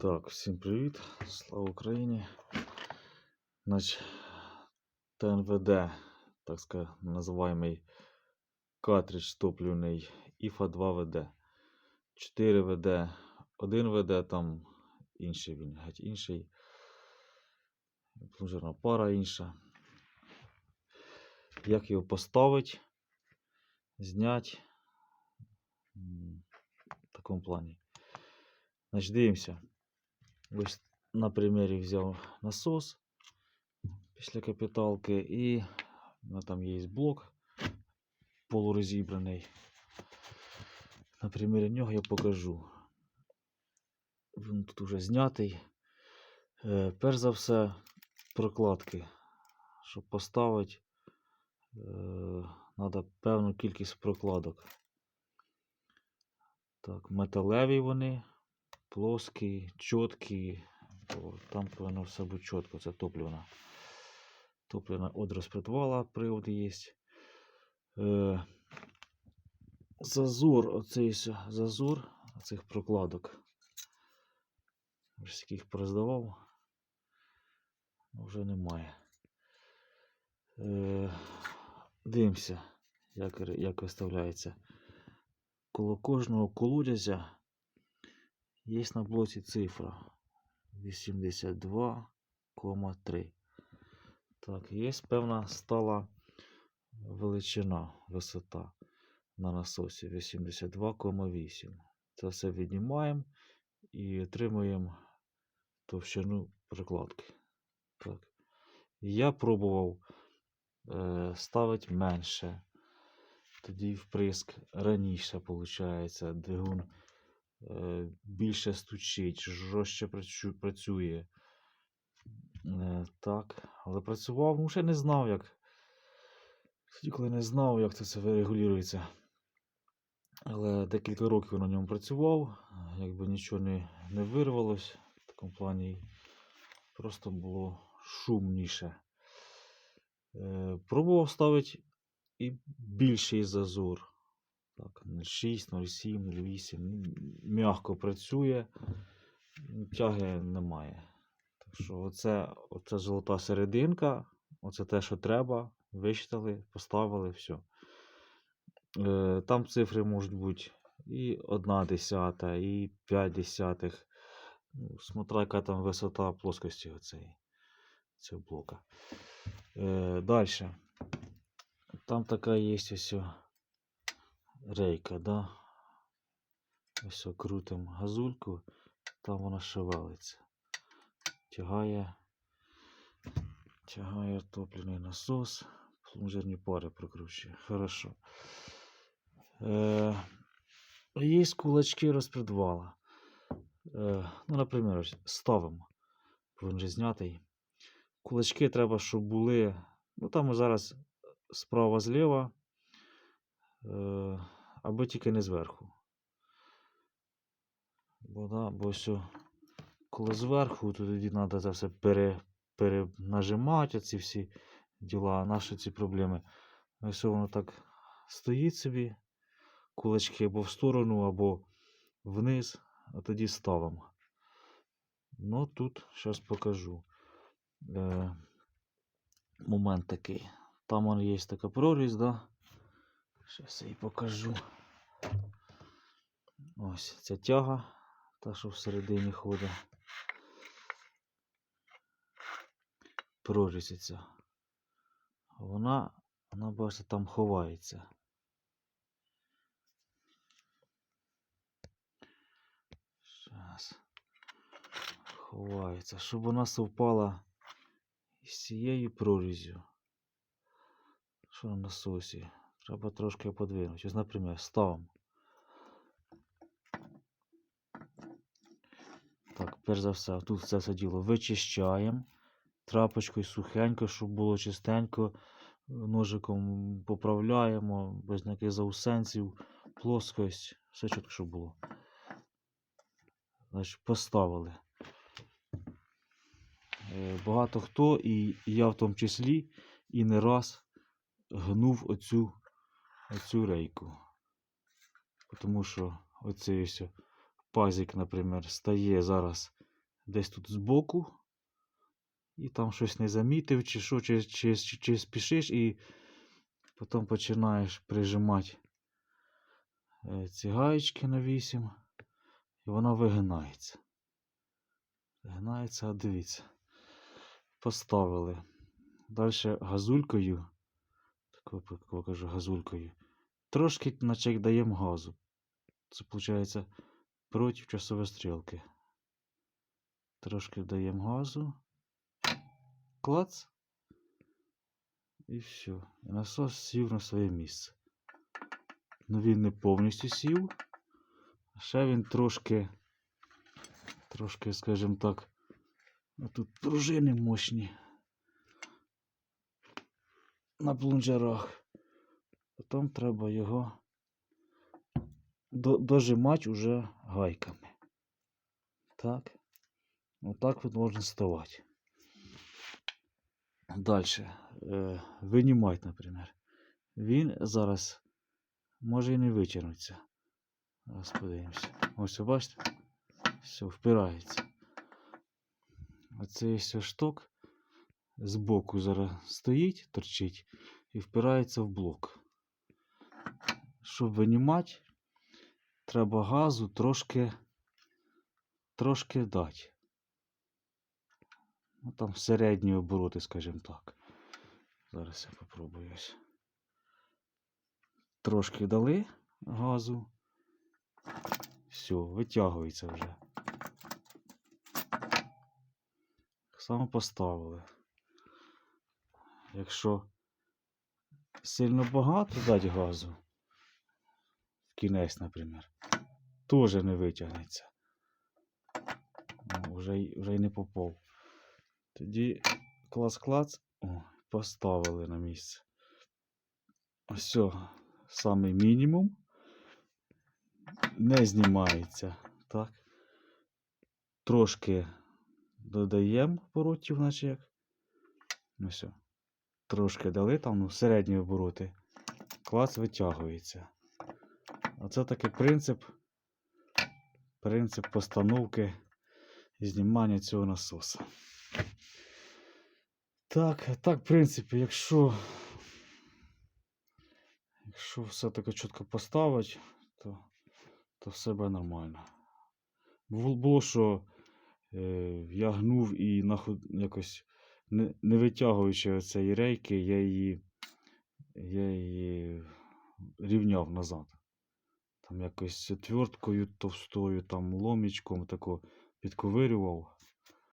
Так, всім привіт, слава Україні. Значить, ТНВД, так сказати, називаємий картридж топливний ІФА 2 ВД. 4 ВД, 1 ВД, там інший він, геть інший. Плунжерна пара інша. Як його поставити, зняти в такому плані. Значить, дивимося. Ось на примірі взяв насос після капіталки і ну, там є блок полурозібраний. На примірі нього я покажу. Він тут уже знятий. Е, перш за все, прокладки. Щоб поставити, треба певну кількість прокладок. Так, металеві вони плоскі, чіткі. О, Там повинно все бути чітко, це топлівна. Топлівна од розпредвала, привод є. Е, зазор, оцей зазор цих прокладок. Ось яких пороздавав. Вже немає. Е, дивимося, як, як виставляється. Коло кожного колодязя Є на блоці цифра 82,3. Так, є певна стала величина, висота на насосі 82,8. Це все віднімаємо і отримуємо товщину прикладки. Так. Я пробував е, ставити менше. Тоді вприск раніше, виходить, двигун більше стучить, жорстче працює. Е, так, але працював, ну ще не знав, як. Коли не знав, як це все регулюється. Але декілька років на ньому працював, якби нічого не, не вирвалось в такому плані. Просто було шумніше. Е, пробував ставити і більший зазор. Так, 0,6, 0,7, 0,8. ну, М'яко працює, тяги немає. Так що оце, оце золота серединка, оце те, що треба. Вичитали, поставили, все. Е, там цифри можуть бути і 1 десята, і 5 десятих. Ну, смотря, яка там висота плоскості оцеї, цього блока. Е, Далі. Там така є ось рейка, да? Ось крутим газульку, там вона шевелиться. Тягає, тягає топливний насос, плунжерні пари прокручує. Хорошо. Е, є кулачки розпредвала. Е, ну, наприклад, ставимо. Він вже знятий. Кулачки треба, щоб були. Ну, там зараз справа зліва. Е, або тільки не зверху. Бо, да, бо все, коли зверху, то тоді треба це все пере, перенажимати, ці всі діла, наші ці проблеми. Ось воно так стоїть собі, кулачки або в сторону, або вниз, а тоді ставимо. Ну, тут зараз покажу. Е, момент такий. Там є така прорізь, да? Зараз я її покажу. Ось ця тяга, та що всередині ходить. Прорізь ця. Вона, вона бачите, там ховається. Зараз. Ховається, щоб вона совпала з цією прорізю. Що на насосі? Треба трошки подвинути. Ось, наприклад, ставимо. Так, перш за все, тут це все діло вичищаємо. Трапочкою сухенько, щоб було чистенько. Ножиком поправляємо, без ніяких заусенців, плоскость, все чітко, щоб було. Значить, поставили. Е, Багато хто, і я в тому числі, і не раз гнув оцю, оцю рейку. Тому що оцей пазик, наприклад, стає зараз десь тут збоку, і там щось не замітив, чи що, чи, чи, чи, чи спішиш, і потім починаєш прижимати е, ці гаєчки на 8, і вона вигинається. Вигинається, а дивіться. Поставили. Далі газулькою, таку покажу газулькою, трошки наче даємо газу. Це виходить проти часової стрілки. Трошки даємо газу. Клац. І все. І насос сів на своє місце. Ну він не повністю сів. а Ще він трошки, трошки, скажімо так, ну тут пружини мощні. На плунжерах. Потім треба його дожимати уже гайками. Так. Отак от можна ставати. Далі. Е, винімати, наприклад. Він зараз може і не витягнутися. Зараз подивимося. Ось бачите? Все, впирається. Оцей ось шток збоку зараз стоїть, торчить і впирається в блок. Щоб винімати, треба газу трошки, трошки дати. Ну, там середні обороти, скажімо так. Зараз я попробую ось. Трошки дали газу. Все, витягується вже. Саме поставили. Якщо сильно багато дати газу, в кінець, наприклад, теж не витягнеться. Ну, Вже, вже й не попав. Тоді клац-клац, поставили на місце. Все, самий мінімум не знімається. Так. Трошки додаємо оборотів, наче як. Ну. Трошки дали там, ну, середні обороти. Клац витягується. Оце такий принцип. Принцип постановки і знімання цього насоса. Так, так, в принципі, якщо, якщо все таке чітко поставити, то, то все буде нормально. Було, що е, я гнув і нахуй якось не, не витягуючи цієї рейки, я її, я її рівняв назад. Там якось отверткою товстою, там ломічком тако підковирював.